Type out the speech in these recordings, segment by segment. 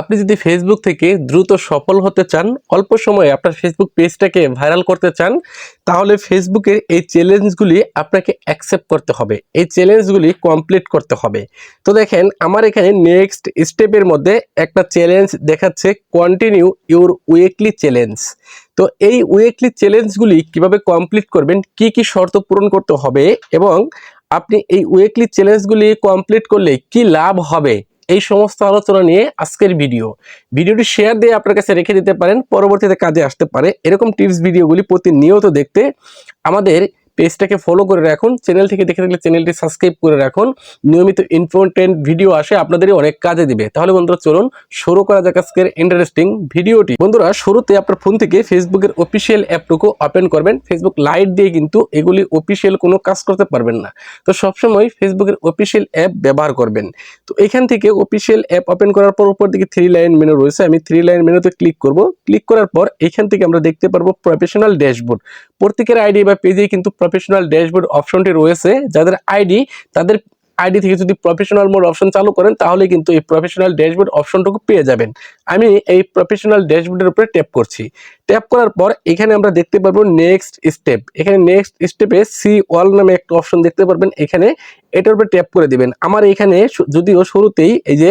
আপনি যদি ফেসবুক থেকে দ্রুত সফল হতে চান, অল্প সময়ে আপনার ফেসবুক পেজটাকে ভাইরাল করতে চান, তাহলে ফেসবুকের এই চ্যালেঞ্জগুলি আপনাকে অ্যাকসেপ্ট করতে হবে। এই চ্যালেঞ্জগুলি কমপ্লিট করতে হবে। তো দেখেন, আমার এখানে নেক্সট স্টেপের মধ্যে একটা চ্যালেঞ্জ দেখাচ্ছে কন্টিনিউ ইউর উইকলি চ্যালেঞ্জ তো এই উইকলি চ্যালেঞ্জগুলি কীভাবে কমপ্লিট করবেন, কি কি শর্ত পূরণ করতে হবে এবং আপনি এই উইকলি চ্যালেঞ্জগুলি কমপ্লিট করলে কি লাভ হবে? এই সমস্ত আলোচনা নিয়ে আজকের ভিডিও ভিডিওটি শেয়ার দিয়ে আপনার কাছে রেখে দিতে পারেন, পরবর্তীতে কাজে আসতে পারে। এরকম টিপস ভিডিওগুলি প্রতিনিয়ত দেখতে আমাদের পেজটাকে ফলো করে রাখুন চ্যানেল থেকে দেখে থাকলে চ্যানেলটি সাবস্ক্রাইব করে রাখুন। নিয়মিত ইম্পর্টেন্ট ভিডিও আসে, আপনাদেরই অনেক কাজে দিবে। তাহলে বন্ধুরা, চলুন শুরু করা যাক আজকের ইন্টারেস্টিং ভিডিওটি বন্ধুরা, শুরুতে আপনার ফোন থেকে ফেসবুকের অফিসিয়াল অ্যাপটুকু ওপেন করবেন। ফেসবুক লাইট দিয়ে কিন্তু এগুলি অফিসিয়াল কোনো কাজ করতে পারবেন না। তো সবসময় ফেসবুকের অফিসিয়াল অ্যাপ ব্যবহার করবেন। তো এখান থেকে অফিসিয়াল অ্যাপ ওপেন করার পর উপর দিকে থ্রি লাইন মেনু রয়েছে। আমি থ্রি লাইন মেনুতে ক্লিক করব। ক্লিক করার পর এখান থেকে আমরা দেখতে পারব প্রফেশনাল ড্যাশবোর্ড প্রত্যেকের আইডি বা পেজেই কিন্তু প্রফেশনাল ড্যাশবোর্ড অপশনটি রয়েছে, যাদের আইডি তাদের আইডি থেকে যদি প্রফেশনাল মোড অপশন চালু করেন তাহলে কিন্তু এই প্রফেশনাল ড্যাশবোর্ড অপশনটুকু পেয়ে যাবেন। আমি এই প্রফেশনাল ড্যাশবোর্ডের উপরে ট্যাপ করছি। ট্যাপ করার পর এখানে আমরা দেখতে পারব নেক্সট স্টেপ এখানে নেক্সট স্টেপে সি ওয়াল নামে একটা অপশন দেখতে পারবেন। এখানে এটার উপরে ট্যাপ করে দিবেন। আমার এখানে যদিও শুরুতেই এই যে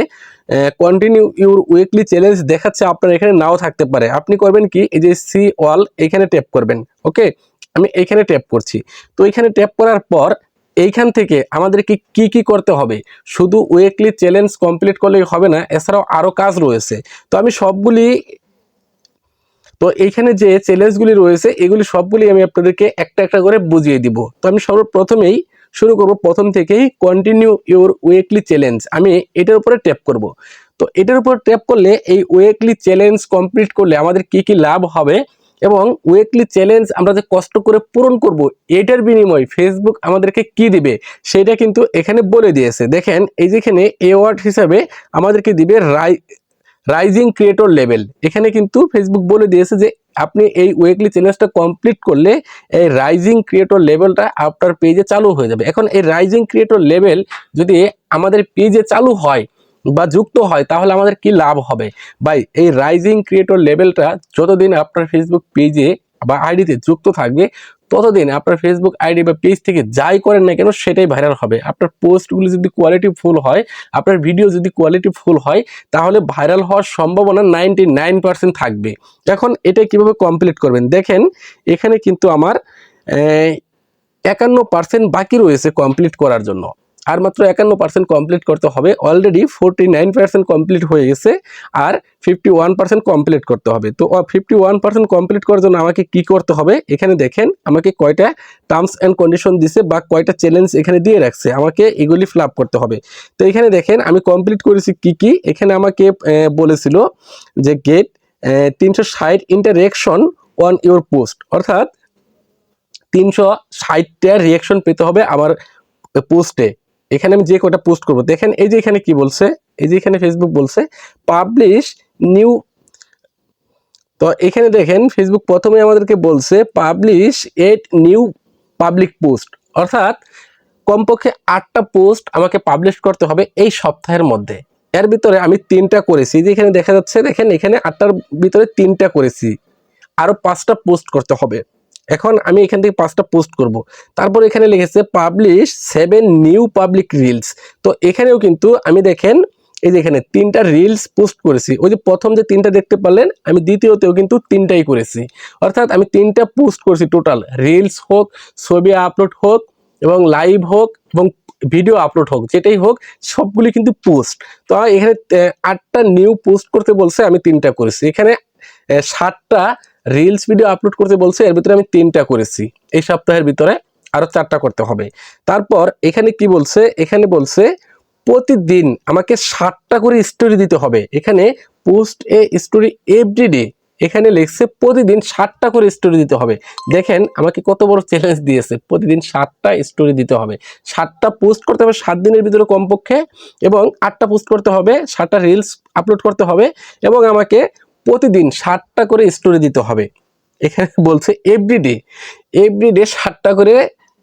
কন্টিনিউ ইউর উইকলি চ্যালেঞ্জ দেখাচ্ছে, আপনার এখানে নাও থাকতে পারে। আপনি করবেন কি? এই যে সি ওয়াল এখানে ট্যাপ করবেন। ওকে আমি এইখানে ট্যাপ করছি। তো এখানে ট্যাপ করার পর এইখান থেকে আমাদেরকে কি কি করতে হবে? শুধু উইকলি চ্যালেঞ্জ কমপ্লিট করলেই হবে না, এছাড়াও আরও কাজ রয়েছে। তো আমি সবগুলি তো এইখানে যে চ্যালেঞ্জগুলি রয়েছে, এগুলি সবগুলি আমি আপনাদেরকে একটা একটা করে বুঝিয়ে দিব। তো আমি সর্বপ্রথমেই শুরু করব, প্রথম থেকেই কন্টিনিউ ইউর উইকলি চ্যালেঞ্জ আমি এটার উপরে ট্যাপ করব। তো এটার উপর ট্যাপ করলে এই উইকলি চ্যালেঞ্জ কমপ্লিট করলে আমাদের কি কি লাভ হবে? এবং উইকলি চ্যালেঞ্জ আমরা যে কষ্ট করে পূরণ করব, এটার বিনিময়ে ফেসবুক আমাদেরকে কি দিবে, সেটা কিন্তু এখানে বলে দিয়েছে। দেখেন, এই যেখানে অ্যাওয়ার্ড হিসাবে আমাদেরকে দিবে রাই রাইজিং ক্রিয়েটর লেভেল এখানে কিন্তু ফেসবুক বলে দিয়েছে যে, আপনি এই উইকলি চ্যালেঞ্জটা কমপ্লিট করলে এই রাইজিং ক্রিয়েটর লেভেলটা আপনার পেজে চালু হয়ে যাবে। এখন এই রাইজিং ক্রিয়েটর লেভেল যদি আমাদের পেজে চালু হয় বা যুক্ত হয়, তাহলে আমাদের কি লাভ হবে? ভাই, এই রাইজিং ক্রিয়েটর লেভেলটা যতদিন আপনার ফেসবুক পেজে বা আইডিতে যুক্ত থাকবে, ততদিন আপনার ফেসবুক আইডি বা পেজ থেকে যাই করেন না কেন, সেটাই ভাইরাল হবে। আপনার পোস্টগুলি যদি কোয়ালিটি ফুল হয়, আপনার ভিডিও যদি কোয়ালিটি ফুল হয়, তাহলে ভাইরাল হওয়ার সম্ভাবনা নাইনটি থাকবে। এখন এটা কীভাবে কমপ্লিট করবেন? দেখেন, এখানে কিন্তু আমার একান্ন পার্সেন্ট বাকি রয়েছে কমপ্লিট করার জন্য। আর মাত্র একান্ন পার্সেন্ট কমপ্লিট করতে হবে। Already forty nine percent complete হয়ে গেছে আর ফিফটি ওয়ান পার্সেন্ট কমপ্লিট করতে হবে। তো ফিফটি ওয়ান পার্সেন্ট কমপ্লিট করার জন্য আমাকে কি করতে হবে? এখানে দেখেন, আমাকে কয়টা টার্মস অ্যান্ড কন্ডিশন দিছে বা কয়টা চ্যালেঞ্জ এখানে দিয়ে রাখছে। আমাকে এগুলি ফিল করতে হবে। তো, এখানে দেখেন, আমি কমপ্লিট করেছি কি কি? এখানে আমাকে বলেছিল যে গেট তিনশো ষাট ইন্টারেকশন অন ইউর পোস্ট অর্থাৎ তিনশো ষাটটা রিয়াকশন পেতে হবে আমার পোস্টে এখানে আমি যে কটা পোস্ট করব, দেখেন এই যে এখানে কি বলছে? এই যে এখানে ফেসবুক বলছে পাবলিশ নিউ তো এখানে দেখেন ফেসবুক প্রথমে আমাদেরকে বলছে publish eight new public post অর্থাৎ কমপক্ষে আটটা পোস্ট আমাকে পাবলিশ করতে হবে এই সপ্তাহের মধ্যে। এর ভিতরে আমি তিনটা করেছি যে এখানে দেখা যাচ্ছে, দেখেন এখানে আটটার ভিতরে তিনটা করেছি। আরও পাঁচটা পোস্ট করতে হবে। এখন আমি এখান থেকে পাঁচটা পোস্ট করব। তারপর এখানে লিখেছে publish seven new public reels তো এখানেও কিন্তু আমি দেখেন, এই যে এখানে তিনটা রিলস পোস্ট করেছি। ওই যে প্রথম যে তিনটা দেখতে পারলেন, আমি দ্বিতীয়তেও কিন্তু তিনটাই করেছি। অর্থাৎ আমি তিনটা পোস্ট করেছি টোটাল রিলস হোক, ছবি আপলোড হোক এবং লাইভ হোক এবং ভিডিও আপলোড হোক, যেটাই হোক, সবগুলি কিন্তু পোস্ট তো এখানে আটটা নিউ পোস্ট করতে বলছে, আমি তিনটা করেছি। এখানে ষাটটা রিলস ভিডিও আপলোড করতে বলছে, এর ভিতরে আমি তিনটা করেছি। এই সপ্তাহের ভিতরে আরও চারটা করতে হবে। তারপর এখানে কি বলছে? এখানে বলছে, প্রতিদিন আমাকে ষাটটা করে স্টোরি দিতে হবে। এখানে পোস্ট এ স্টোরি এভরিডে এখানে লিখছে প্রতিদিন ষাটটা করে স্টোরি দিতে হবে। দেখেন, আমাকে কত বড় চ্যালেঞ্জ দিয়েছে। প্রতিদিন ষাটটা স্টোরি দিতে হবে। ষাটটা পোস্ট করতে হবে সাত দিনের ভিতরে কমপক্ষে, এবং আটটা পোস্ট করতে হবে ষাটটা রিলস আপলোড করতে হবে, এবং আমাকে প্রতিদিন ষাটটা করে স্টোরি দিতে হবে। এখানে বলছে এভরিডে এভরিডে ষাটটা করে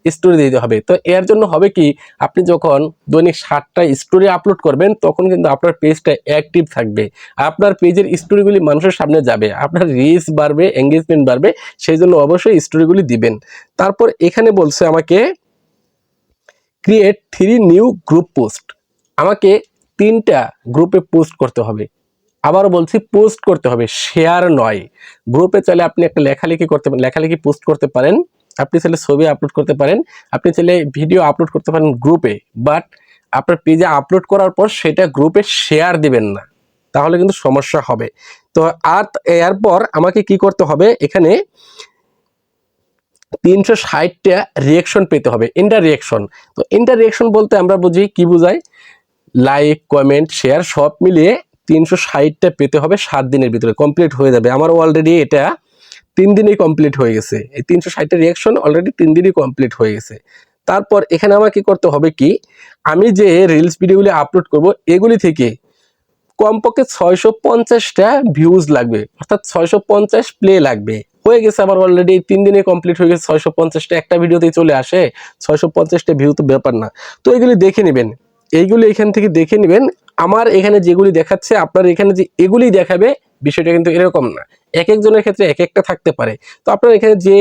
স্টোরি দিতে হবে। তো এর জন্য হবে কি, আপনি যখন দৈনিক ষাটটা স্টোরি আপলোড করবেন, তখন কিন্তু আপনার পেজটা অ্যাক্টিভ থাকবে। আপনার পেজের স্টোরিগুলি মানুষের সামনে যাবে। আপনার রিচ বাড়বে এঙ্গেজমেন্ট বাড়বে, সেই জন্য অবশ্যই স্টোরিগুলি দিবেন। তারপর এখানে বলছে আমাকে create three new group post আমাকে তিনটা গ্রুপে পোস্ট করতে হবে। আবারও বলছি পোস্ট করতে হবে শেয়ার নয়। গ্রুপে চাইলে আপনি একটা লেখালেখি করতে পারেন, লেখালেখি পোস্ট করতে পারেন। আপনি চাইলে ছবি আপলোড করতে পারেন, আপনি চাইলে ভিডিও আপলোড করতে পারেন গ্রুপে বাট আপনার পেজে আপলোড করার পর সেটা গ্রুপে শেয়ার দিবেন না। তাহলে কিন্তু সমস্যা হবে। তো আর এরপর আমাকে কি করতে হবে? এখানে তিনশো ষাটটা রিয়েকশন পেতে হবে ইন্টার রিয়েকশন তো ইন্টার রিয়েকশন বলতে আমরা বুঝি কি বুঝাই লাইক কমেন্ট শেয়ার সব মিলিয়ে তিনশো ষাটটা পেতে হবে সাত দিনের ভিতরে কমপ্লিট হয়ে যাবে। আমার অলরেডি এটা তিন দিনেই কমপ্লিট হয়ে গেছে। এই তিনশো ষাটটা রিয়াকশন অলরেডি তিন দিনই কমপ্লিট হয়ে গেছে। তারপর এখানে আমার কি করতে হবে কি, আমি যে রিলস ভিডিওগুলি আপলোড করব, এগুলি থেকে কমপক্ষে ছয়শো পঞ্চাশটা ভিউজ লাগবে, অর্থাৎ ছয়শো পঞ্চাশ প্লে লাগবে। হয়ে গেছে আমার অলরেডি তিন দিনে কমপ্লিট হয়ে গেছে ছয়শো পঞ্চাশটা, একটা ভিডিওতেই চলে আসে, ছয়শো পঞ্চাশটা ভিউ তো ব্যাপার না। তো এগুলি দেখে নেবেন। এইগুলি এখান থেকে দেখে নেবেন আমার এখানে যেগুলি দেখাচ্ছে, আপনার এখানে যে এগুলি দেখাবে, বিষয়টা কিন্তু এরকম না। এক একজনের ক্ষেত্রে এক একটা থাকতে পারে। তো আপনার এখানে যে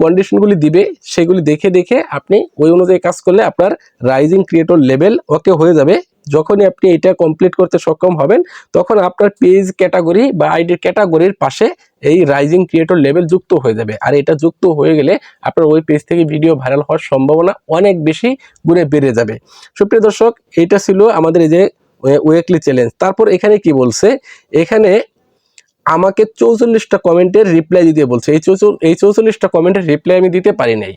কন্ডিশনগুলি দিবে, সেগুলি দেখে দেখে আপনি ওই অনুযায়ী কাজ করলে আপনার রাইজিং ক্রিয়েটর লেভেল ওকে হয়ে যাবে। যখনই আপনি এটা কমপ্লিট করতে সক্ষম হবেন, তখন আপনার পেজ ক্যাটাগরি বা আইডির ক্যাটাগরির পাশে এই রাইজিং ক্রিয়েটর লেভেল যুক্ত হয়ে যাবে। আর এটা যুক্ত হয়ে গেলে আপনার ওই পেজ থেকে ভিডিও ভাইরাল হওয়ার সম্ভাবনা অনেক বেশি গুণে বেড়ে যাবে। সুপ্রিয় দর্শক, এটা ছিল আমাদের এই যে ওয়েকলি চ্যালেঞ্জ তারপর এখানে কি বলছে? এখানে আমাকে চৌচল্লিশটা কমেন্টের রিপ্লাই দিতে বলছে, এই এই চৌচল্লিশটা কমেন্টের রিপ্লাই আমি দিতে পারি নাই।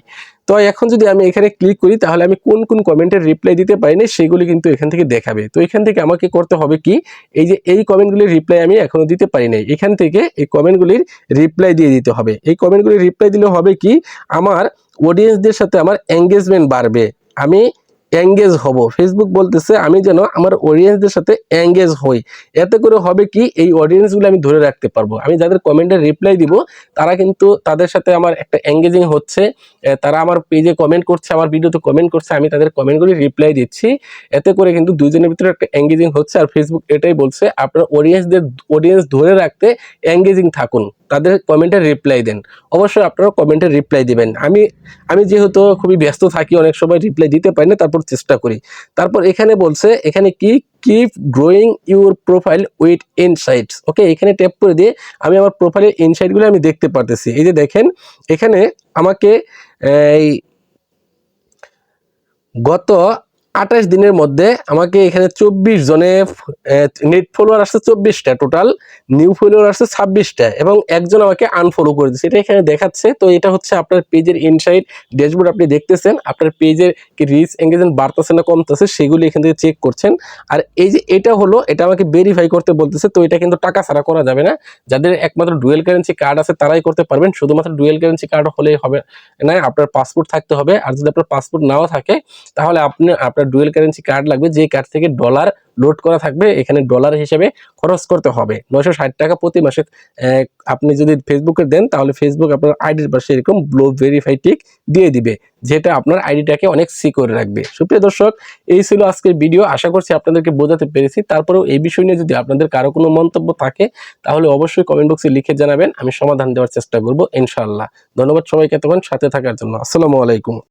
তো এখন যদি আমি এখানে ক্লিক করি, তাহলে আমি কোন কোন কমেন্টের রিপ্লাই দিতে পারি নাই, সেগুলি কিন্তু এখান থেকে দেখাবে। তো এখান থেকে আমাকে করতে হবে কি? এই যে এই কমেন্টগুলির রিপ্লাই আমি এখনও দিতে পারি নাই। এখান থেকে এই কমেন্টগুলির রিপ্লাই দিয়ে দিতে হবে। এই কমেন্টগুলির রিপ্লাই দিলে হবে কি? আমার অডিয়েন্সদের সাথে আমার এঙ্গেজমেন্ট বাড়বে। আমি এঙ্গেজ হব। ফেসবুক বলতেছে, আমি যেন আমার অডিয়েন্সদের সাথে এঙ্গেজ হই। এতে করে হবে কি, এই অডিয়েন্সগুলো আমি ধরে রাখতে পারব। আমি যাদের কমেন্টের রিপ্লাই দিব, তারা কিন্তু তাদের সাথে আমার একটা এঙ্গেজিং হচ্ছে। তারা আমার পেজে কমেন্ট করছে, আমার ভিডিওতে কমেন্ট করছে, আমি তাদের কমেন্টগুলি রিপ্লাই দিচ্ছি। এতে করে কিন্তু দুজনের ভিতরে একটা এঙ্গেজিং হচ্ছে। আর ফেসবুক এটাই বলছে, আপনার অডিয়েন্সদের অডিয়েন্স ধরে রাখতে এঙ্গেজিং থাকুন। তাদের কমেন্টের রিপ্লাই দেন। অবশ্যই আপনারা কমেন্টের রিপ্লাই দিবেন। আমি আমি যেহেতু খুবই ব্যস্ত থাকি, অনেক সময় রিপ্লাই দিতে পারি না, তারপর চেষ্টা করি। তারপর এখানে বলছে, এখানে কি keep growing your profile with insights okay এখানে ট্যাপ করে দিয়ে আমি আমার প্রোফাইলের ইনসাইটগুলো আমি দেখতে পারতেছি। এই যে দেখেন, এখানে আমাকে, এই, গত আঠাশ দিনের মধ্যে আমাকে এখানে চব্বিশ জনে নেট ফলোয়ার আসছে চব্বিশটা টোটাল নিউ ফলোয়ার আসছে ছাব্বিশটা এবং একজন আমাকে আনফলো করে দিচ্ছে এটা এখানে দেখাচ্ছে। তো এটা হচ্ছে আপনার পেজের ইনসাইড ড্যাশবোর্ড আপনি দেখতেছেন। আপনার পেজের কি রিচ এঙ্গেজমেন্ট বাড়তেছে না কমতেছে সেগুলি এখান থেকে চেক করছেন। আর এই যে এটা হলো, এটা আমাকে ভেরিফাই করতে বলতেছে। তো এটা কিন্তু টাকা ছাড়া করা যাবে না। যাদের একমাত্র ডুয়েল কারেন্সি কার্ড আছে, তারাই করতে পারবেন। শুধুমাত্র ডুয়েল কারেন্সি কার্ড হলেই হবে না, আপনার পাসপোর্ট থাকতে হবে। আর যদি আপনার পাসপোর্ট নাও থাকে, তাহলে আপনি, আপনার ডুয়েল কারেন্সি কার্ড লাগবে যে কার্ড থেকে ডলার লোড করা থাকবে, এখানে ডলার হিসেবে খরচ করতে হবে। নয়শো ষাট টাকা প্রতি মাসে আপনি যদি ফেসবুকে দেন, তাহলে ফেসবুক আপনার আইডির পাশে এরকম ব্লো ভেরিফাই টিক দিয়ে দিবে, যেটা আপনার আইডিটাকে অনেক সিকিউর রাখবে। সুপ্রিয় দর্শক, এই ছিল আজকের ভিডিও আশা করছি আপনাদেরকে বোঝাতে পেরেছি। তারপরেও এই বিষয় নিয়ে যদি আপনাদের কারও কোনো মন্তব্য থাকে, তাহলে অবশ্যই কমেন্ট বক্সে লিখে জানাবেন, আমি সমাধান দেওয়ার চেষ্টা করব, ইনশাআল্লাহ। ধন্যবাদ সবাইকে তখন সাথে থাকার জন্য। আসসালামু আলাইকুম।